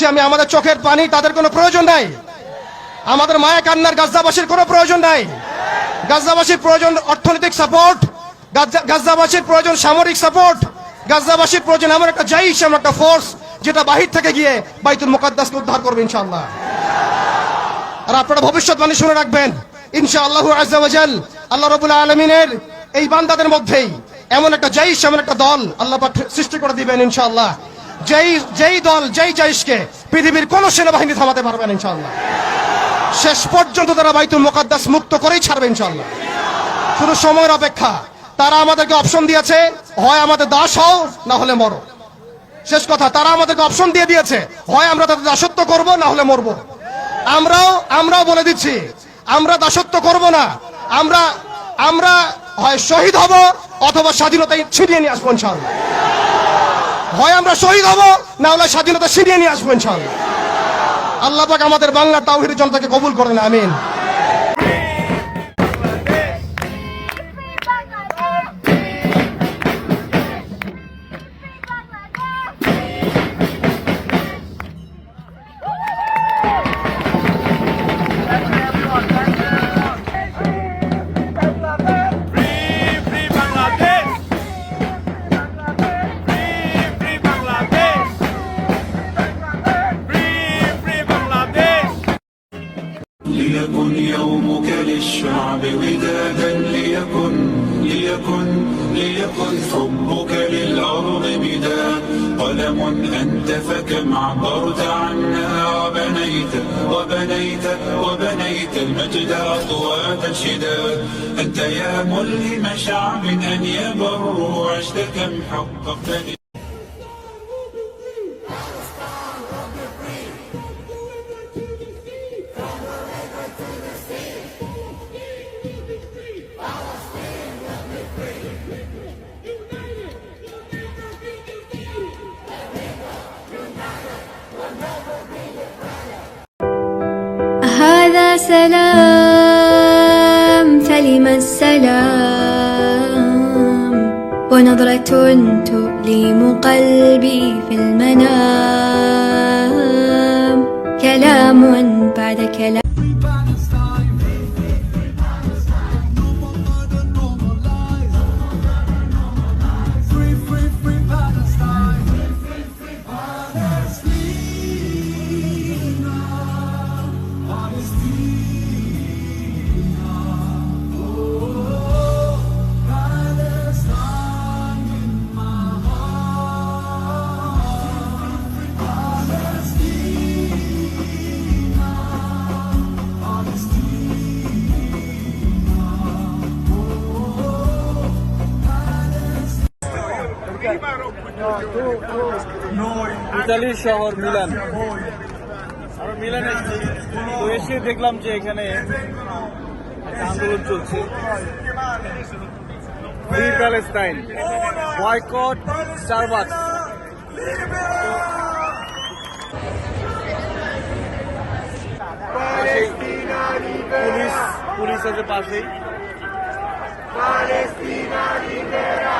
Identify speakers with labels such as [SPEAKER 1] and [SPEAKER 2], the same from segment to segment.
[SPEAKER 1] বলছি আমি, আমাদের চোখের পানি তাদের কোনো প্রয়োজন নাই। আমাদের মায়া কান্নার গাজদাবাসীর কোনো প্রয়োজন নাই। গাজদাবাসীর প্রয়োজন অর্থনৈতিক সাপোর্ট গাজদাবাসীর প্রয়োজন সামরিক সাপোর্ট গাজদাবাসীর প্রয়োজন এমন একটা জাইশ এমন একটা ফোর্স যেটা বাহির থেকে গিয়ে বাইতুল মুকাদ্দাসকে উদ্ধার করবে ইনশাআল্লাহ। আর আপনারা ভবিষ্যৎবাণী শুনে রাখবেন ইনশা আল্লাহ আজাল আল্লাহ রবুল্লা আলমিনের এই বান্দাদের মধ্যেই এমন একটা জাইশ এমন একটা দল আল্লাহ সৃষ্টি করে দিবেন ইনশাআল্লাহ। যেই যেই দল, যেই জাইশকে পৃথিবীর কোন সেনাবাহিনী থামাতে পারবেন ইনশাআল্লাহ। শেষ পর্যন্ত তারা বাইতুল মোকাদ্দাস মুক্ত করেই ছাড়বে, ইনশাআল্লাহ। শুধু সময়ের অপেক্ষা। তারা আমাদেরকে অপশন দিয়েছে, হয় আমাদের দাস হও, না হলে মরো। শেষ কথা, তারা আমাদেরকে অপশন দিয়ে দিয়েছে, হয় আমরা তাদের দাসত্ব করব, না হলে মরবো। আমরাও আমরাও বলে দিচ্ছি, আমরা দাসত্ব করব না। আমরা আমরা, হয় শহীদ হব, অথবা স্বাধীনতা ছিনিয়ে নিয়ে আসব, ইনশাআল্লাহ। হয় আমরা শহীদ হব, না হলে স্বাধীনতা ছিনিয়ে নিয়ে আসব ইনশাল্লাহ আল্লাহ পাক আমাদের বাংলার তাওহিদের জনতাকে কবুল করেন, আমিন।
[SPEAKER 2] ودادا ليكن ليكن ليكن حبك للأرض بداد قلم أنت فكم عبرت عنا وبنيت وبنيت وبنيت المجد أطوات الشداد أنت يا ملهم شعب أن يبروا عشت كم حققت
[SPEAKER 3] هذا سلام فلم السلام؟ ونظرة تؤلم قلبي في المنام. كلام بعد كلام
[SPEAKER 4] ইতালির শহর মিলান। আমরা মিলান এসেছি তো এসে দেখলাম যে এখানে আন্দোলন চলছে। Free Palestine boycott Starbucks police police আছে পাশেই।
[SPEAKER 5] Sono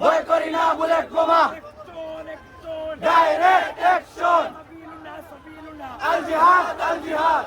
[SPEAKER 3] ভয় করি না বুলেট বোমা ডাইরেক্ট অ্যাকশন আল জিহাদ আল জিহাদ